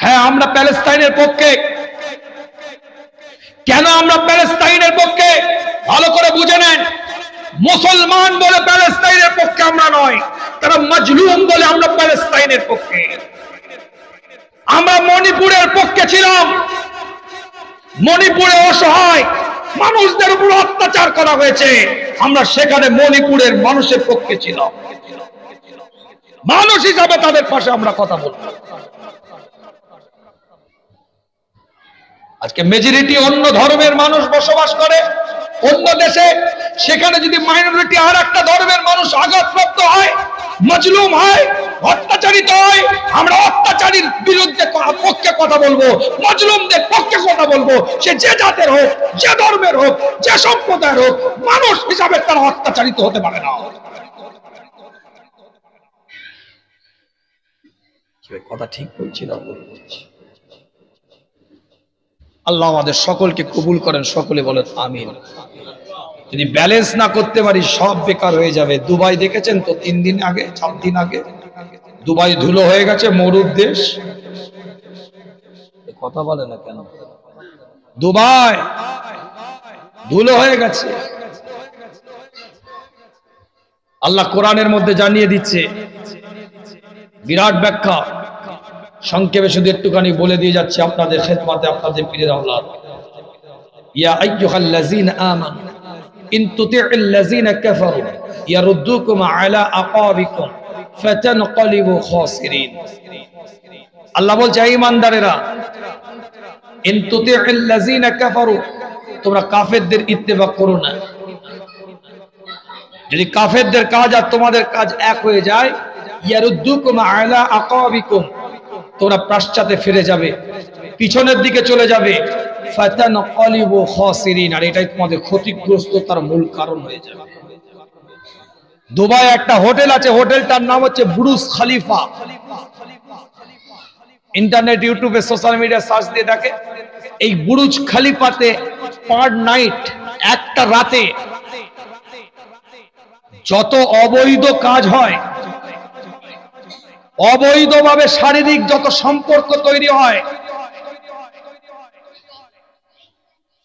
হ্যাঁ আমরা প্যালেস্তাইনের পক্ষে। কেন আমরা প্যালেস্তাইনের পক্ষে? ভালো করে বুঝে নেন। মুসলমান বলে প্যালেস্তাইনের পক্ষে আমরা নয়, তারা মজলুম বলে আমরা প্যালেস্তাইনের পক্ষে। আমরা মণিপুরের পক্ষে ছিলাম। মণিপুরে অসহায় মানুষদের উপর অত্যাচার করা হয়েছে। আমরা সেখানে মণিপুরের মানুষের পক্ষে ছিলাম। মানুষ হিসাবে তাদের পাশে আমরা কথা বলব আজকে মেজরিটি অন্য ধর্মের মানুষ বসবাস করে, অন্য দেশে। সেখানে যদি মাইনরিটি আর একটা ধর্মের মানুষ আঘাতপ্রাপ্ত হয়, মজলুম হয়, অত্যাচারিত হয়, আমরা অত্যাচারীর বিরুদ্ধে পক্ষে কথা বলব, মজলুমদের পক্ষে কথা বলব। সে যে জাতের হোক, যে ধর্মের হোক, যে সম্প্রদায়ের হোক, মানুষ হিসাবে তারা অত্যাচারিত হতে পারে না। কথা ঠিক বলছি না বলছি। আল্লাহ আমাদের সকলকে কবুল করেন, সকলে বলেন আমিন। যদি ব্যালেন্স না করতে পারি, সব বেকার হয়ে যাবে। দুবাই দেখেছেন তো, তিন দিন আগে, চার দিন আগে? দুবাই ধুলো হয়ে গেছে, মরুর দেশ। কথা বলে না কেন? দুবাই ধুলো হয়ে গেছে। আল্লাহ কোরআনের মধ্যে জানিয়ে দিচ্ছে, বিরাট ব্যাখ্যা। সংক্ষেপে শুধু একটুখানি বলে দিয়ে যাচ্ছে আপনাদের খেদমাতে আপনাদের পীরের আওলাদ। ইয়া আমানু, ইন কাফারু, ইয়ারুদ্দুকুম আলা আকাবিকুম, ফাতানকালিবু খাসিরিন। আল্লাহ বলছে কাফারু, তোমরা কাফেরদের ইত্তেবা করো না। যদি কাফেরদের কাজ আর তোমাদের কাজ এক হয়ে যায়, ইয়ারুদ্দুকুম আলা আকাবিকুম তোমরা পাশ্চাতে ফিরে যাবে, পিছনের দিকে চলে যাবে। ক্ষতিগ্রস্ত, তার মূল কারণ হয়ে যাবে। দুবাই একটা হোটেল আছে, হোটেলটার নাম হচ্ছে বুরুজ খালিফা। ইন্টারনেট, ইউটিউবে, সোশ্যাল মিডিয়া সার্চ দিয়ে দেখে। এই বুরুজ খালিফাতে পার নাইট, একটা রাতে, যত অবৈধ কাজ হয় অবৈধভাবে শারীরিক যত সম্পর্ক তৈরি হয়,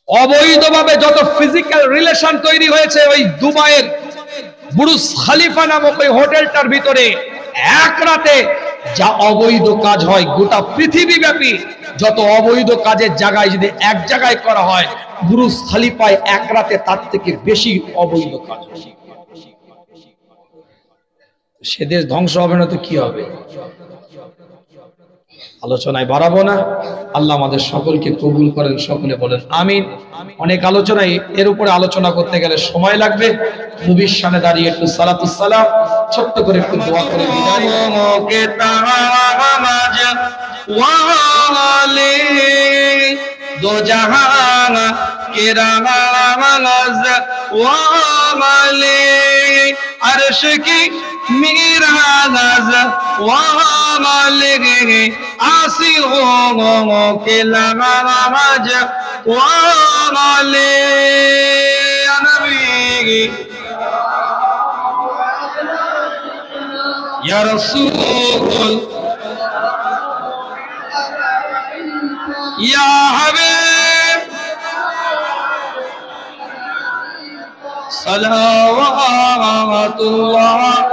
অবৈধভাবে যত ফিজিক্যাল রিলেশন তৈরি হয়েছে ওই দুবাইয়ের বুরুজ খালিফা নামক ওই হোটেলটার ভিতরে, এক রাতে যা অবৈধ কাজ হয়, গোটা পৃথিবী ব্যাপী যত অবৈধ কাজের জায়গায় যদি এক জায়গায় করা হয়, বুরুজ খালিফায় এক রাতে তার থেকে বেশি অবৈধ কাজ হয়। সে দেশ ধ্বংস হবে না তো কি হবে? আলোচনায় বাড়াবো না। আল্লাহ আমাদের সকলকে কবুল করেন, সকলে বলেন আমিন। অনেক আলোচনায় এর উপরে আলোচনা করতে গেলে সময় লাগবে। নবীর সামনে দাঁড়িয়ে একটু সালাতুসালাম ছোট্ট করে একটু দোয়া করে বিদায় مغز وعملي عرش کی میراز وعملي آسی غوغو کی لغمج وعملي نبی یا رسول یا حبیب صلوات الله